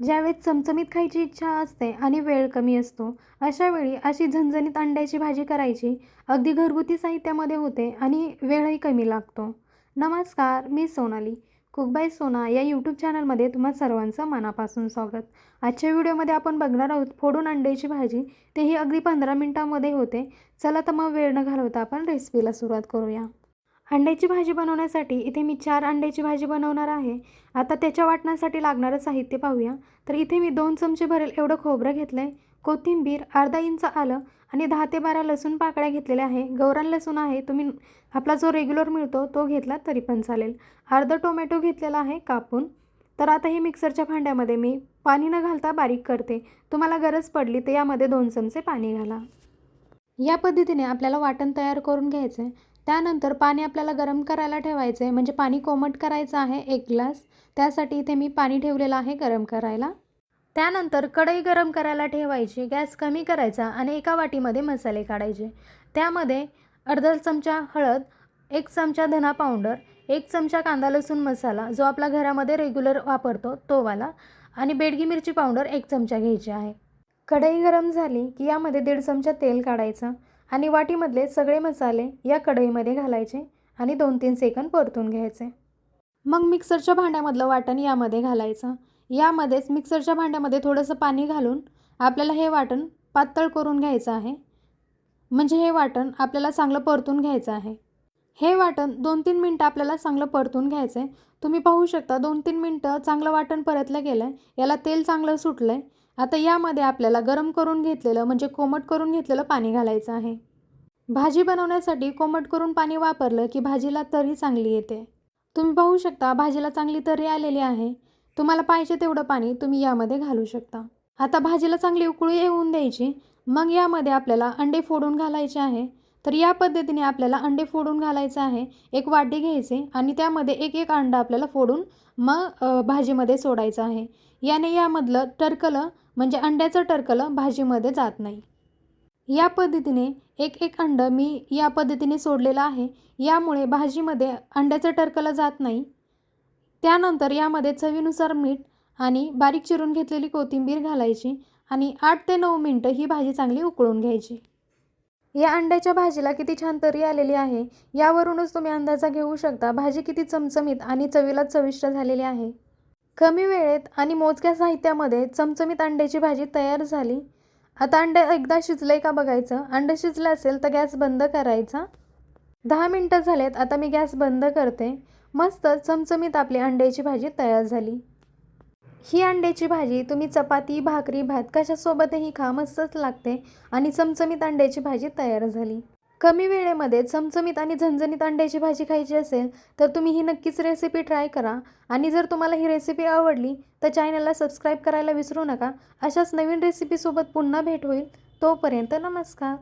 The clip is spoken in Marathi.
ज्यावेळेस चमचमीत खायची इच्छा असते आणि वेळ कमी असतो अशा वेळी अशी झणझणीत अंड्याची भाजी करायची अगदी घरगुती साहित्यामध्ये होते आणि वेळही कमी लागतो. नमस्कार मी सोनाली. कुक बाय सोना या यूट्यूब चॅनलमध्ये तुम्हा सर्वांचं मनापासून स्वागत. आजच्या व्हिडिओमध्ये आपण बघणार आहोत फोडून अंड्याची भाजी. तेही अगदी पंधरा मिनटामध्ये होते. चला तर मग वेळ न घालवता आपण रेसिपीला सुरुवात करूया. अंड्याची भाजी बनवण्यासाठी इथे मी चार अंड्याची भाजी बनवणार आहे. आता त्याच्या वाटण्यासाठी लागणारं साहित्य पाहूया. तर इथे मी दोन चमचे भरेल एवढं खोबरं घेतलं आहे कोथिंबीर अर्धा इंच आलं आणि दहा ते बारा लसूण पाकळ्या घेतलेल्या आहे. गौरान लसूण आहे तुम्ही आपला जो रेग्युलर मिळतो तो घेतला तरी पण चालेल. अर्धा टोमॅटो घेतलेला आहे कापून. तर आता हे मिक्सरच्या भांड्यामध्ये मी पाणी न घालता बारीक करते. तुम्हाला गरज पडली तर यामध्ये दोन चमचे पाणी घाला. या पद्धतीने आपल्याला वाटण तयार करून घ्यायचं आहे त्यानंतर पाणी आपल्याला गरम करायला ठेवायचं आहे म्हणजे पाणी कोमट करायचं आहे एक ग्लास. त्यासाठी इथे मी पाणी ठेवलेलं आहे गरम करायला. त्यानंतर कढई गरम करायला ठेवायची. गॅस कमी करायचा आणि एका वाटीमध्ये मसाले काढायचे. त्यामध्ये अर्धा चमचा हळद एक चमचा धना पावडर एक चमचा कांदा लसूण मसाला जो आपला घरामध्ये रेग्युलर वापरतो तोवाला आणि बेडगी मिरची पावडर एक चमचा घ्यायची आहे. कढई गरम झाली की यामध्ये दीड चमचा तेल काढायचं. आणि वाटीमधले सगळे मसाले या कढईमध्ये घालायचे आणि दोन तीन सेकंद परतून घ्यायचे. मग मिक्सरच्या भांड्यामधलं वाटण यामध्ये घालायचं. यामध्येच मिक्सरच्या भांड्यामध्ये थोडंसं पाणी घालून आपल्याला हे वाटण पातळ करून घ्यायचं आहे. म्हणजे हे वाटण आपल्याला चांगलं परतून घ्यायचं आहे. हे वाटण दोन तीन मिनटं आपल्याला चांगलं परतून घ्यायचं आहे तुम्ही पाहू शकता दोन तीन मिनटं चांगलं वाटण परतलं गेलं आहे याला तेल चांगलं सुटलं आहे आता यामध्ये आपल्याला गरम करून घेतलेलं म्हणजे कोमट करून घेतलेलं पाणी घालायचं आहे. भाजी बनवण्यासाठी कोमट करून पाणी वापरलं की भाजीला तरी चांगली येते. तुम्ही पाहू शकता भाजीला चांगली तरी आलेली आहे. तुम्हाला पाहिजे तेवढं पाणी तुम्ही यामध्ये घालू शकता. आता भाजीला चांगली उकळी येऊन द्यायची. मग यामध्ये आपल्याला अंडे फोडून घालायचे आहे. तर या पद्धतीने आपल्याला अंडे फोडून घालायचं आहे. एक वाटी घ्यायचे आणि त्यामध्ये एक एक अंडा आपल्याला फोडून मग भाजीमध्ये सोडायचं आहे. याने यामधलं टरकलं म्हणजे अंड्याचं टरकलं भाजीमध्ये जात नाही. या पद्धतीने एक एक अंडं मी या पद्धतीने सोडलेलं आहे. यामुळे भाजीमध्ये अंड्याचं टरकलं जात नाही. त्यानंतर यामध्ये चवीनुसार मीठ आणि बारीक चिरून घेतलेली कोथिंबीर घालायची आणि आठ ते नऊ मिनटं ही भाजी चांगली उकळून घ्यायची. या अंड्याच्या भाजीला किती छान तरी आलेली आहे. यावरूनच तुम्ही अंदाजा घेऊ शकता. भाजी किती चमचमीत आणि चवीला चविष्ट झालेली आहे. कमी वेळेत आणि मोजक्या साहित्यामध्ये चमचमीत अंड्याची भाजी तयार झाली. आता अंडे एकदा शिजलं का बघायचं? अंडं शिजलं असेल तर गॅस बंद करायचा? दहा मिनटं झालेत आता मी गॅस बंद करते. मस्त चमचमीत आपली अंड्याची भाजी तयार झाली. ही अंड्याची भाजी तुम्ही चपाती भाकरी भात कशासोबतही खा मस्तच लागते आणि चमचमीत अंड्याची भाजी तयार झाली. कमी वेळेमध्ये चमचमीत आणि झणझणीत अंड्याची भाजी खायची असेल तर तुम्ही ही नक्कीच रेसिपी ट्राय करा. आणि जर तुम्हाला ही रेसिपी आवडली तर चॅनलला सबस्क्राईब करायला विसरू नका. अशाच नवीन रेसिपीसोबत पुन्हा भेट होईल. तोपर्यंत नमस्कार.